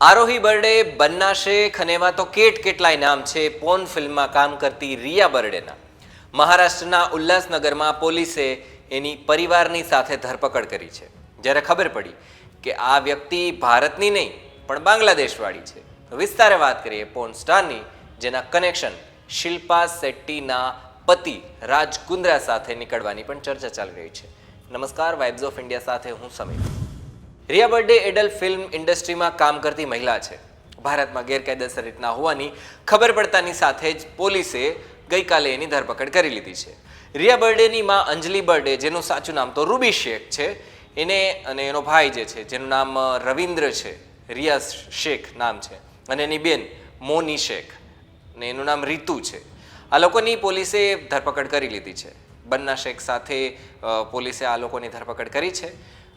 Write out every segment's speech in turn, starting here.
આરોહી birthday, Banna Sheikh અને એમાં તો કેટ કેટલાય નામ છે. પોન ફિલ્મમાં કામ કરતી રિયા બર્ડેના. મહારાષ્ટ્રના ઉલ્લાસનગરમાં પોલીસે એની પરિવારની સાથે ધરપકડ કરી છે. જ્યારે ખબર પડી કે આ વ્યક્તિ ભારતની નહીં, પણ બાંગ્લાદેશવાળી છે. વિસ્તારે વાત કરીએ પોન સ્ટારની, જેના કનેક્શન શિલ્પા શેટ્ટીના પતિ રાજ કુંદ્રા સાથે નીકળવાની પણ ચર્ચા ચાલી રહી છે. નમસ્કાર, વાઇબ્સ ઓફ ઇન્ડિયા સાથે હું સમીર. રિયા બર્ડે એડલ્ટ ફિલ્મ ઇન્ડસ્ટ્રીમાં કામ કરતી મહિલા છે. ભારતમાં ગેરકાયદેસર રીતના હોવાની ખબર પડતાની સાથે જ પોલીસે ગઈકાલે એની ધરપકડ કરી લીધી છે. રિયા બર્ડેની માં અંજલિ બર્ડે જેનું સાચું નામ તો રૂબી શેખ છે, એને અને એનો ભાઈ જે છે, જેનું નામ રવિન્દ્ર છે, રિયા શેખ નામ છે, અને એની બેન મોની શેખ, ને એનું નામ રીતુ છે. આ લોકોની પોલીસે ધરપકડ કરી લીધી છે. બન્ના શેખ સાથે પોલીસે આ લોકોની ધરપકડ કરી છે.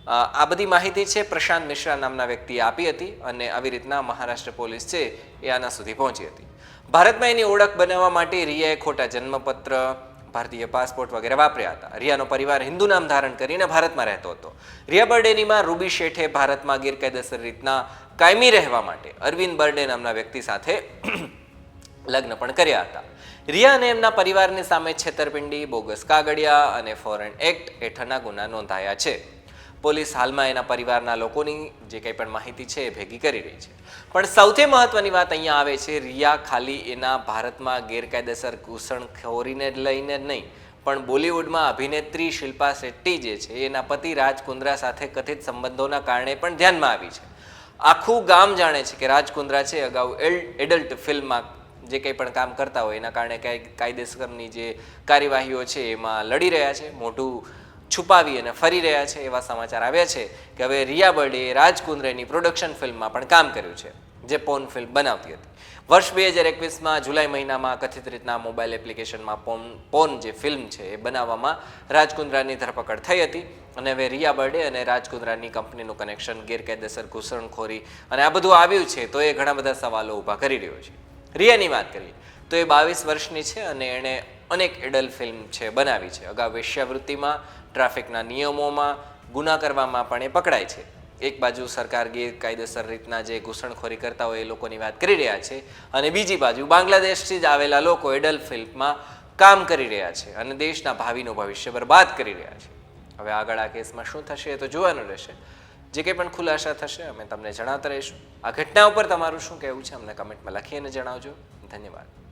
આ બધી માહિતી છે પ્રશાંત મિશ્રા નામના વ્યક્તિએ આપી હતી અને આવી રીતના મહારાષ્ટ્ર પોલીસ છે એ આના સુધી પહોંચી હતી. ભારતમાં એની ઓળખ બનાવવા માટે રિયાએ ખોટા જન્મપત્ર, ભારતીય પાસપોર્ટ વગેરે વાપર્યા હતા. રિયાનો પરિવાર હિન્દુ નામ ધારણ કરીને ભારતમાં રહેતો હતો. રિયા બર્ડેનીમાં રૂબી શેઠે ભારતમાં ગેરકાયદેસર રીતના કાયમી રહેવા માટે અરવિંદ બર્ડે નામના વ્યક્તિ સાથે લગ્ન પણ કર્યા હતા. રિયા અને એમના પરિવારની સામે છેતરપિંડી, બોગસ કાગળિયા અને ફોરેન એક્ટ હેઠળના ગુના નોંધાયા છે. પોલીસ હાલમાં એના પરિવારના લોકોની જે કંઈ પણ માહિતી છે એ ભેગી કરી રહી છે. પણ સૌથી મહત્વની વાત અહીંયા આવે છે, રિયા ખાલી એના ભારતમાં ગેરકાયદેસર ઘૂસણખોરીને લઈને નહીં, પણ બોલિવૂડમાં અભિનેત્રી શિલ્પા શેટ્ટી જે છે, એના પતિ રાજ કુંદ્રા સાથે કથિત સંબંધોના કારણે પણ ધ્યાનમાં આવી છે. આખું ગામ જાણે છે કે રાજ કુંદ્રા છે, અગાઉ એડલ્ટ ફિલ્મમાં જે કંઈ પણ કામ કરતા હોય, એના કારણે કાંઈ કાયદેસરની જે કાર્યવાહીઓ છે, એમાં લડી રહ્યા છે. મોટું છુપાવી અને ફરી રહ્યા છે એવા સમાચાર આવ્યા છે કે હવે રિયા બર્ડે રાજ કુંદ્રેની પ્રોડક્શન ફિલ્મમાં પણ કામ કર્યું છે, જે પોન ફિલ્મ બનાવતી હતી. વર્ષ બે હજાર એકવીસમાં જુલાઈ મહિનામાં કથિત રીતના મોબાઈલ એપ્લિકેશનમાં પોન પોન જે ફિલ્મ છે એ બનાવવામાં રાજકુંદ્રાની ધરપકડ થઈ હતી અને હવે રિયા બર્ડે અને રાજકુંદ્રાની કંપનીનું કનેક્શન ગેરકાયદેસર ઘૂસણખોરી અને આ બધું આવ્યું છે તો એ ઘણા બધા સવાલો ઊભા કરી રહ્યો છે. રિયાની વાત કરીએ તો એ બાવીસ વર્ષની છે અને એણે અનેક એડલ ફિલ્મ છે, બનાવી છે. અગાઉ વેશ્યાવૃત્તિમાં, ટ્રાફિકના નિયમોમાં, ગુના કરવામાં પણ એ પકડાય છે. એક બાજુ સરકાર ગેરકાયદેસર રીતના જે ઘૂસણખોરી કરતા હોય એ લોકોની વાત કરી રહ્યા છે અને બીજી બાજુ બાંગ્લાદેશથી જ આવેલા લોકો એડલ ફિલ્મમાં કામ કરી રહ્યા છે અને દેશના ભાવિનું ભવિષ્ય બરબાદ કરી રહ્યા છે. હવે આગળ આ કેસમાં શું થશે એ તો જોવાનું રહેશે. જે કંઈ પણ ખુલાસા થશે અમે તમને જણાવતા રહીશું. આ ઘટના ઉપર તમારું શું કહેવું છે? અમને કમેન્ટમાં લખી અને જણાવજો. ધન્યવાદ.